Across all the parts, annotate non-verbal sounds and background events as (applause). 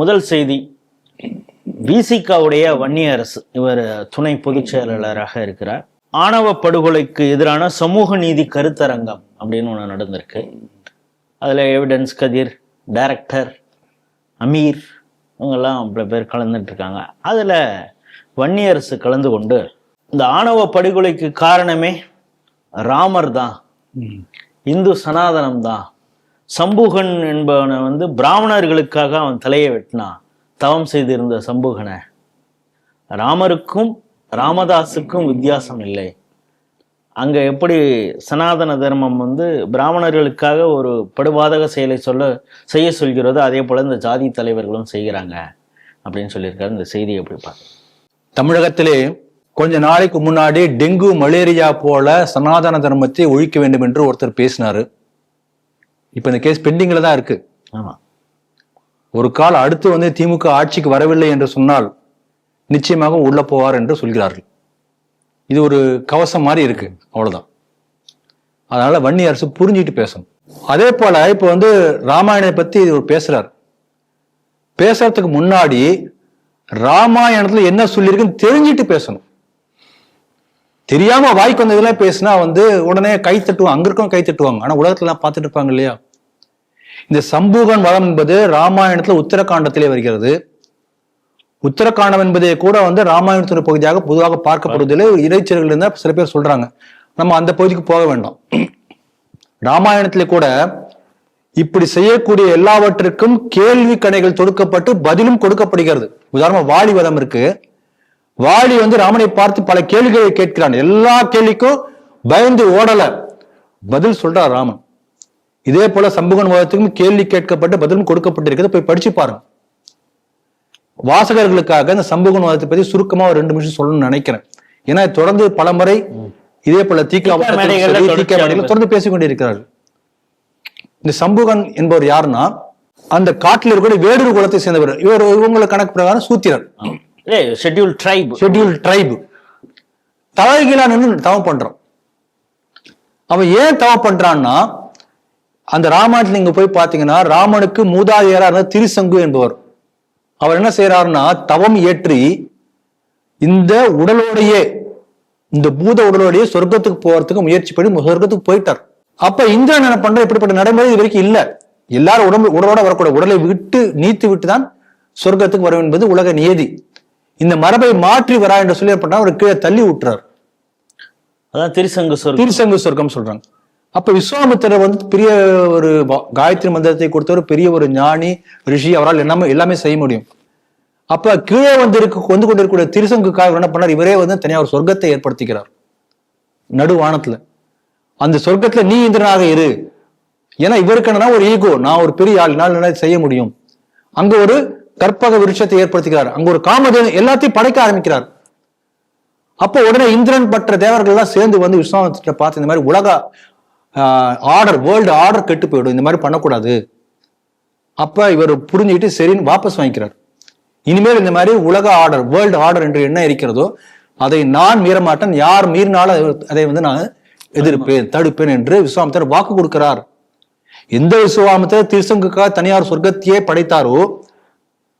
முதல் செய்தி விசிகாவுடைய வன்னியரசு இவர் துணை பொதுச் செயலாளராக இருக்கிறார். ஆணவ படுகொலைக்கு எதிரான சமூக நீதி கருத்தரங்கம் அப்படின்னு ஒன்று நடந்திருக்கு. அதில் எவிடன்ஸ் கதிர் டைரக்டர் அமீர் இவங்கெல்லாம் பல பேர் கலந்துட்டு இருக்காங்க. அதில் வன்னியரசு கலந்து கொண்டு இந்த ஆணவ படுகொலைக்கு காரணமே ராமர் தான். இந்து சனாதனம் தான். சம்பூகன் என்பவனை வந்து பிராமணர்களுக்காக அவன் தலையை வெட்டினான் தவம் செய்திருந்த சம்பூகனை. ராமருக்கும் ராமதாஸுக்கும் வித்தியாசம் இல்லை. அங்கே எப்படி சனாதன தர்மம் வந்து பிராமணர்களுக்காக ஒரு படுபாதக செயலை சொல்ல செய்ய சொல்கிறதோ அதே போல் இந்த ஜாதி தலைவர்களும் செய்கிறாங்க அப்படின்னு சொல்லியிருக்காரு. இந்த செய்தியை எப்படி பார்க்க தமிழகத்திலே கொஞ்ச நாளைக்கு முன்னாடி டெங்கு மலேரியா போல சனாதன தர்மத்தை ஒழிக்க வேண்டும் என்று ஒருத்தர் பேசினாரு. இப்ப இந்த கேஸ் பெண்டிங்ல தான் இருக்கு. ஆமா. ஒரு கால் அடுத்து வந்து திமுக ஆட்சிக்கு வரவில்லை என்று சொன்னால் நிச்சயமாக உள்ள போவார் என்று சொல்கிறார்கள். இது ஒரு கவசம் மாதிரி இருக்கு. அவ்வளவுதான். அதனால வன்னி அரசு புரிஞ்சிட்டு பேசணும். அதே போல இப்ப வந்து ராமாயணத்தை பத்தி இவர் பேசுறார். பேசுறதுக்கு முன்னாடி ராமாயணத்துல என்ன சொல்லியிருக்குன்னு தெரிஞ்சிட்டு பேசணும். தெரியாம வாய்க்கு வந்த இதெல்லாம் பேசினா வந்து உடனே கை தட்டுவாங்க. அங்க இருக்கவங்க கை தட்டுவாங்க. ஆனா உலகத்துல பார்த்துட்டு இருப்பாங்க இல்லையா? இந்த சம்பூகன் வதம் என்பது ராமாயணத்துல உத்தரகாண்டத்திலே வருகிறது. உத்தரகாண்டம் என்பதை கூட வந்து ராமாயணத்தின் பகுதியாக பொதுவாக பார்க்கப்படுவதில் இறைச்சர்கள் இருந்தா சில பேர் சொல்றாங்க. நம்ம அந்த பகுதிக்கு போக வேண்டாம். ராமாயணத்திலே கூட இப்படி செய்யக்கூடிய எல்லாவற்றிற்கும் கேள்வி கணைகள் தொடுக்கப்பட்டு பதிலும் கொடுக்கப்படுகிறது. உதாரணமா வாலி வதம் இருக்கு. வாலி வந்து ராமனை பார்த்து பல கேள்விகளை கேட்கிறான். எல்லா கேள்விக்கும் பயந்து ஓடல. பதில் சொல்றார் ராமன். இதே போல சம்புகன் வதத்துக்கும் கேள்வி கேட்கப்பட்டு பதிலும் கொடுக்கப்பட்டிருக்கிறது. போய் படிச்சு பாருங்க. வாசகர்களுக்காக இந்த சம்புகன் வாதத்தை பத்தி சுருக்கமா ஒரு ரெண்டு நிமிஷம் சொல்லணும்னு நினைக்கிறேன். ஏன்னா தொடர்ந்து பல முறை இதே போல தீக்கா தொடர்ந்து பேசிக் கொண்டிருக்கிறார்கள். இந்த சம்புகன் என்பவர் யாருன்னா அந்த காட்டில் இருக்கக்கூடிய வேடூர் குலத்தை சேர்ந்தவர். இவர் இவங்களை கணக்கு பிரகாரம் சூத்திரர். ஷெட்யூல் ட்ரைப் ஷெட்யூல் ட்ரைப் தலைகீழா நின்று தவம் பண்றான். அவன் ஏன் தவம் பண்றான்னா அந்த ராமாயணத்துல நீங்க போய் பாத்தீங்கன்னா ராமனுக்கு மூதாதையரா இருந்த திருசங்கு என்பவர். அவர் என்ன செய்யறாருன்னா தவம் ஏற்றி இந்த உடலோடையே இந்த பூத உடலோடையே சொர்க்கத்துக்கு போறதுக்கு முயற்சி பண்ணி சொர்க்கத்துக்கு போயிட்டார். அப்ப இந்திரன் என்ன பண்ற இப்படிப்பட்ட நடைமுறை இது வரைக்கும் இல்ல. எல்லாரும் உடம்பு உடலோட வரக்கூடிய உடலை விட்டு நீத்து விட்டு தான் சொர்க்கத்துக்கு வரும் என்பது உலக நியதி. இந்த மரபை மாற்றி வரா என்று சொல்லி என்ன பண்ணா அவர் கீழே தள்ளி விட்டுறார் அதான் திருசங்கு சொல் திருசங்கு சொர்க்கம் சொல்றாங்க. அப்ப விஸ்வாமித்திரர் வந்து பெரிய ஒரு காயத்ரி மந்திரத்தை கொடுத்தவர் பெரிய ஒரு ஞானி ரிஷி அவரால் எல்லாமே எல்லாமே செய்ய முடியும். அப்ப கீழே வந்து இருக்க வந்து கொண்டிருக்கக்கூடிய திருசங்குக்காக இவர் என்ன பண்ணார்? இவரே வந்து தனியாக ஒரு சொர்க்கத்தை ஏற்படுத்திக்கிறார். நடுவானத்துல அந்த சொர்க்கத்துல நீ இந்திரனாக இரு. ஏன்னா இவருக்கு என்னன்னா ஒரு ஈகோ. நான் ஒரு பெரிய ஆள். என்னால் செய்ய முடியும்? அங்க ஒரு கற்பக விருட்சத்தை ஏற்படுத்துகிறார் அங்க ஒரு காமதேனு எல்லாத்தையும் படைக்க ஆரம்பிக்கிறார். அப்போ உடனே இந்திரன் பற்ற தேவர்கள் எல்லாம் சேர்ந்து வந்து விஸ்வாமித்திர பார்த்து இந்த மாதிரி உலக ஆர்டர் வேர்ல்டு ஆர்டர் கெட்டு போயிடும். இந்த மாதிரி பண்ணக்கூடாது. அப்ப இவர் புரிஞ்சுக்கிட்டு சரின்னு வாபஸ் வாங்கிக்கிறார். இனிமேல் இந்த மாதிரி உலக ஆர்டர் வேர்ல்டு ஆர்டர் என்று என்ன இருக்கிறதோ அதை நான் மீற மாட்டேன் யார் மீறினாலும் அதை- வந்து நான் எதிர்ப்பேன் தடுப்பேன் என்று விஸ்வாமித்திரர் வாக்கு கொடுக்கிறார். எந்த விஸ்வாமித்திரர் திருசங்குக்காக தனியார் சொர்க்கத்தையே படைத்தாரோ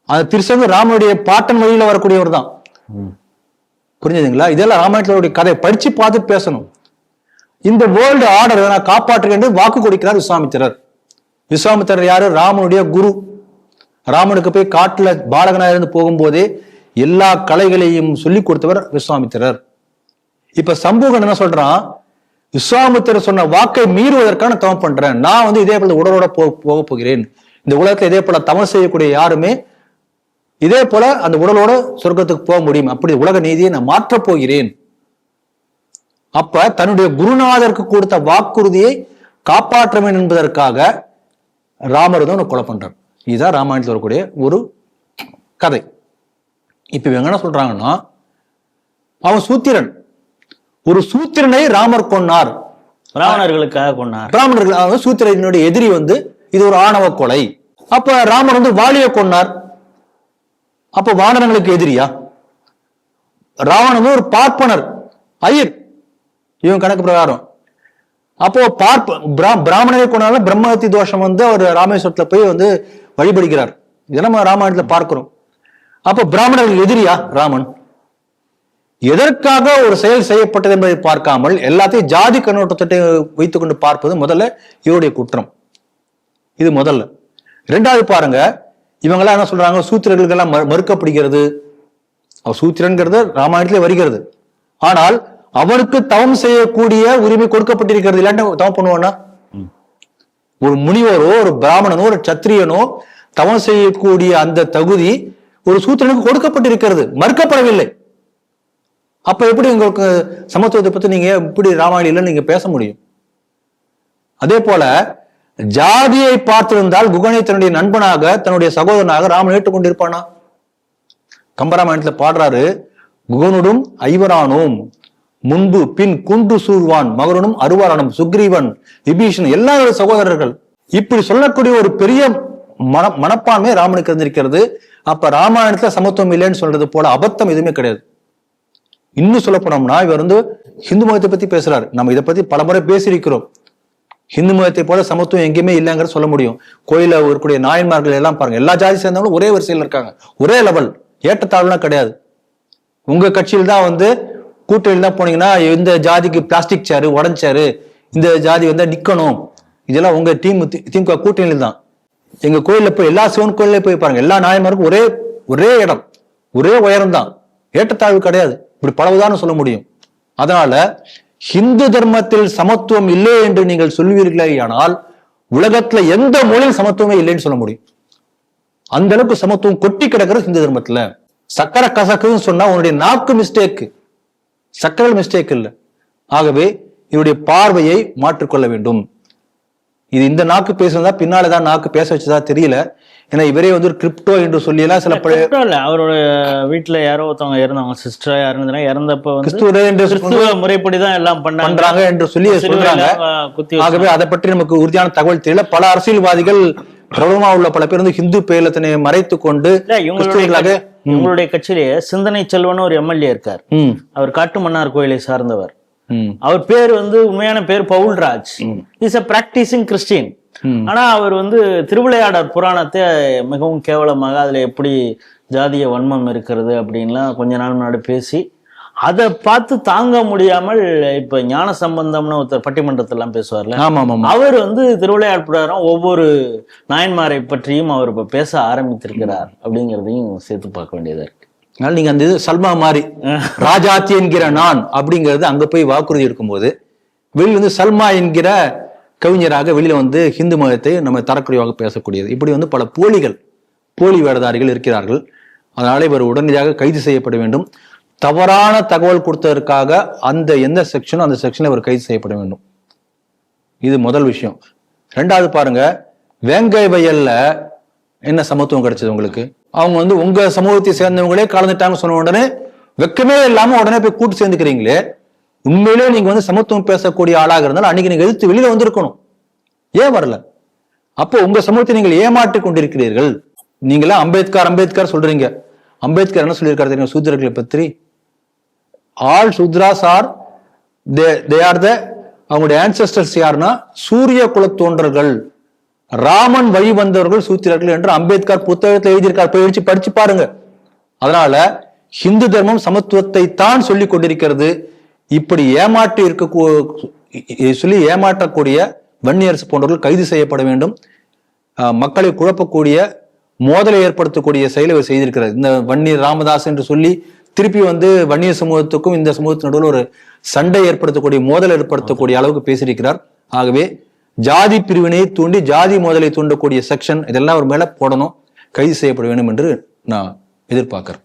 அந்த திருசங்கு ராமனுடைய பாட்டன் வழியில வரக்கூடியவர் தான். புரிஞ்சுதுங்களா? இதெல்லாம் ராமாயணத்தினுடைய கதை படிச்சு பார்த்து பேசணும். இந்த வேர்ல்டு ஆர்டர் நான் காப்பாற்றுகிறேன் என்று வாக்கு கொடுக்கிறார் விஸ்வாமித்திரர். விஸ்வாமித்திரர் யாரு? ராமனுடைய குரு. ராமனுக்கு போய் காட்டுல பாலகனாக இருந்து போகும்போதே எல்லா கலைகளையும் சொல்லி கொடுத்தவர் விஸ்வாமித்திரர். இப்ப சம்பூகன் என்ன சொல்றான்? விஸ்வாமித்திரர் சொன்ன வாக்கை மீறுவதற்கான தவம் பண்றேன். நான் வந்து இதே போல உடலோட போ போக போகிறேன். இந்த உலகத்துல இதே போல தவம் செய்யக்கூடிய யாருமே இதே போல அந்த உடலோட சொர்க்கத்துக்கு போக முடியும். அப்படி உலக நீதியை நான் மாற்றப் போகிறேன். அப்ப தன்னுடைய குருநாதருக்கு கொடுத்த வாக்குறுதியை காப்பாற்ற வேண்டும் என்பதற்காக ராமர் தான் கொலை பண்றார். இதுதான் ராமாயணத்தில் வரக்கூடிய ஒரு கதை. இப்ப இவங்க என்ன சொல்றாங்கன்னா அவன் சூத்திரன். ஒரு சூத்திரனை ராமர் கொன்னார். பிராமணர்களுக்காக கொண்டார் பிராமணர்கள் அதாவது சூத்திரனுடைய எதிரி வந்து இது ஒரு ஆணவ கொலை. அப்ப ராமர் வந்து வாலியை கொன்னார். அப்ப வானரங்களுக்கு எதிரியா? ராவணன் ஒரு பார்ப்பனர் ஐயர் இவன் கணக்கு பிரகாரம். அப்போ பார்ப்ப பிரா- பிராமணரை கொண்டாலும் பிரம்மஹத்தி தோஷம் வந்து அவர் ராமேஸ்வரத்துல போய் வந்து வழிபடுகிறார். இதெல்லாம் நம்ம ராமாயணத்துல பார்க்கிறோம். அப்போ பிராமணர்கள் எதிரியா ராமன். எதற்காக ஒரு செயல் செய்யப்பட்டது என்பதை பார்க்காமல் எல்லாத்தையும் ஜாதி கண்ணோட்டத்தை வைத்துக் கொண்டு பார்ப்பது முதல்ல இவருடைய குற்றம். இது முதல்ல. ரெண்டாவது பாருங்க இவங்கெல்லாம் என்ன சொல்றாங்க? சூத்திரர்களுக்கெல்லாம் மறுக்கப்படுகிறது. அவ சூத்திரன்கிறது ராமாயணத்திலே வருகிறது. ஆனால் அவனுக்கு தவம் செய்யக்கூடிய உரிமை கொடுக்கப்பட்டிருக்கிறது இல்லாட்டி தவம் பண்ணுவானா ஒரு முனிவரோ ஒரு பிராமணனோ ஒரு சத்திரியனோ தவம் செய்யக்கூடிய அந்த தகுதி ஒரு சூத்திரனுக்கு கொடுக்கப்பட்டிருக்கிறது. மறுக்கப்படவில்லை. அப்ப எப்படி உங்களுக்கு சமத்துவத்தை பத்தி நீங்க எப்படி ராமாயணில நீங்க பேச முடியும்? அதே போல ஜாதியை பார்த்திருந்தால் குகனை தன்னுடைய நண்பனாக தன்னுடைய சகோதரனாக ராமன் ஏற்றுக்கொண்டிருப்பானா? கம்பராமாயணத்துல பாடுறாரு குகனுடும் ஐவரானோம். முன்பு பின் குன்று சூழ்வான் மகனும் அருவாரானும் சுக்ரீவன் விபீஷன் எல்லா சகோதரர்கள். இப்படி சொல்லக்கூடிய ஒரு பெரிய மன மனப்பான்மை ராமனுக்கு இருந்திருக்கிறது. அப்ப ராமாயணத்துல சமத்துவம் இல்லைன்னு சொல்றது போல அபத்தம் எதுவுமே கிடையாது. இன்னும் சொல்ல போனோம்னா இவர் வந்து ஹிந்து மதத்தை பத்தி பேசுறாரு. நம்ம இதை பத்தி பலமுறை பேசியிருக்கிறோம். ஹிந்து மதத்தை போல சமத்துவம் எங்கேயுமே இல்லைங்கிற சொல்ல முடியும். கோயில இருக்கக்கூடிய நாயன்மார்கள் எல்லாம் பாருங்க எல்லா ஜாதி சேர்ந்தவங்களும் ஒரே வரிசையில் இருக்காங்க. ஒரே லெவல் ஏற்றத்தாழ்வுலாம் கிடையாது. உங்க கட்சியில் தான் வந்து கூட்டணியில் தான் போனீங்கன்னா இந்த ஜாதிக்கு பிளாஸ்டிக் சேரு உடஞ்சாரு சேரு இந்த ஜாதி வந்தால் நிற்கணும் இதெல்லாம் உங்கள் டீம் திமுக கூட்டணியில் தான். எங்கள் கோயிலில் போய் எல்லா சிவன் கோயில்ல போய் பாருங்க. எல்லா நாயன்மாருக்கும் ஒரே ஒரே இடம் ஒரே உயரம் தான். ஏற்றத்தாழ்வு கிடையாது. இப்படி பல சொல்ல முடியும். அதனால ஹிந்து தர்மத்தில் சமத்துவம் இல்லை என்று நீங்கள் சொல்வீர்களே ஆனால் உலகத்துல எந்த மொழியில் சமத்துவமே இல்லைன்னு சொல்ல முடியும். அந்த அளவுக்கு சமத்துவம் கொட்டி கிடக்கிறது ஹிந்து தர்மத்துல. சக்கரை கசக்குன்னு சொன்னா உன்னுடைய நாக்கு மிஸ்டேக்கு சக்கரை மிஸ்டேக் இல்ல. ஆகவே இவருடைய பார்வையை மாற்றிக்கொள்ள வேண்டும். இது இந்த நாக்கு பேசுனதா பின்னாலதான் நாக்கு பேச வச்சதா தெரியல. ஏன்னா இவரே வந்து ஒரு கிரிப்டோ என்று சொல்லி எல்லாம் சில பழைய கிறிஸ்துவ இல்ல அவரோட வீட்டுல யாரோ ஒருத்தவங்க இறந்தவங்க சிஸ்டரா யாருன்னா இறந்தப்ப வந்து கிறிஸ்துவரே என்று கிறிஸ்துவ முறைப்படி தான் எல்லாம் பண்றாங்க என்று சொல்லி சொல்றாங்க. ஆகவே அதை பற்றி நமக்கு உறுதியான தகவல் தெரியல. பல அரசியல்வாதிகள் பிரபலமா உள்ள பல பேர் வந்து ஹிந்து பேர்ல தன்னை மறைத்து கொண்டு இவங்களுடைய கட்சியிலேயே சிந்தனை செல்வன் ஒரு எம்எல்ஏ இருக்கார். அவர் காட்டுமன்னார் கோயிலை சார்ந்தவர். அவர் பேர் வந்து உண்மையான பேர் Paulraj is a practicing Christian. ஆனா அவர் வந்து திருவிளையாடற் புராணத்தை மிகவும் கேவலமாக அதுல எப்படி ஜாதிய வன்மம் இருக்கிறது அப்படின்லாம் கொஞ்ச நாள் முன்னாடி பேசி அதை பார்த்து தாங்க முடியாமல் இப்ப ஞான சம்பந்தம்னு ஒருத்தர் பட்டிமன்றத்தெல்லாம் பேசுவார்ல. அவர் வந்து திருவிளையாடற் புராணம் ஒவ்வொரு நாயன்மாரை பற்றியும் அவர் இப்ப பேச ஆரம்பித்திருக்கிறார் அப்படிங்கிறதையும் சேர்த்து பார்க்க வேண்டியதா இருக்கு. அதனால நீங்க அந்த இது சல்மா மாதிரி (laughs) ராஜாத்தி என்கிற நான் அப்படிங்கிறது அங்க போய் வாக்குறுதி இருக்கும்போது வெளியில வந்து சல்மா என்கிற கவிஞராக வெளியில வந்து ஹிந்து மதத்தை நம்ம தரக்குறைவாக பேசக்கூடியது. இப்படி வந்து பல போலிகள் போலி வேடதாரிகள் இருக்கிறார்கள். அதனால இவர் உடனடியாக கைது செய்யப்பட வேண்டும். தவறான தகவல் கொடுத்ததற்காக அந்த எந்த செக்ஷனோ அந்த செக்ஷனில் அவர் கைது செய்யப்பட வேண்டும். இது முதல் விஷயம். ரெண்டாவது பாருங்க வேங்கை வயல்ல என்ன சமத்துவம் கிடைச்சது உங்களுக்கு? அவங்க வந்து உங்க சமூகத்தை சேர்ந்தவங்களே கலந்துட்டாங்க சொன்ன உடனே வெக்கமே இல்லாம உடனே போய் கூட்டு சேர்ந்துக்கிறீங்களே உண்மையிலே நீங்க வந்து சமத்துவம் பேசக்கூடிய ஆளாக இருந்தாலும் அன்னைக்கு நீங்க எதிர்த்து வெளியில வந்திருக்கணும். ஏன் வரல? அப்போ உங்க சமூகத்தை நீங்கள் ஏமாற்றி கொண்டிருக்கிறீர்கள். நீங்களா அம்பேத்கர் அம்பேத்கர் சொல்றீங்க. அம்பேத்கர் என்ன சொல்லியிருக்காரு தெரியுமா? சூத்திரர்களை பற்றி all Shudras are they are the அவங்களுடைய ஆன்சஸ்டர்ஸ் யாருன்னா சூரிய குலத்தோன்றர்கள் ராமன் வழி வந்தவர்கள் சூத்திரர்கள் என்று அம்பேத்கர் புத்தகத்தில் எழுதியிருக்கார். போய் படிச்சு படிச்சு பாருங்க. அதனால ஹிந்து தர்மம் சமத்துவத்தை தான் சொல்லி கொண்டிருக்கிறது. இப்படி ஏமாற்றி இருக்க சொல்லி ஏமாற்றக்கூடிய வன்னியரசு போன்றவர்கள் கைது செய்யப்பட வேண்டும். மக்களை குழப்பக்கூடிய மோதலை ஏற்படுத்தக்கூடிய செயலை செய்திருக்கிறார். இந்த வன்னியர் ராமதாஸ் என்று சொல்லி திருப்பி வந்து வன்னிய சமூகத்துக்கும் இந்த சமூகத்தின் நடுவில் ஒரு சண்டை ஏற்படுத்தக்கூடிய மோதல் ஏற்படுத்தக்கூடிய அளவுக்கு பேசியிருக்கிறார். ஆகவே ஜாதி பிரிவினை தூண்டி ஜாதி மோதலை தூண்டக்கூடிய செக்ஷன் இதெல்லாம் அவர் மேல போடணும் கைது செய்யப்பட வேண்டும் என்று நான் எதிர்பார்க்கிறேன்.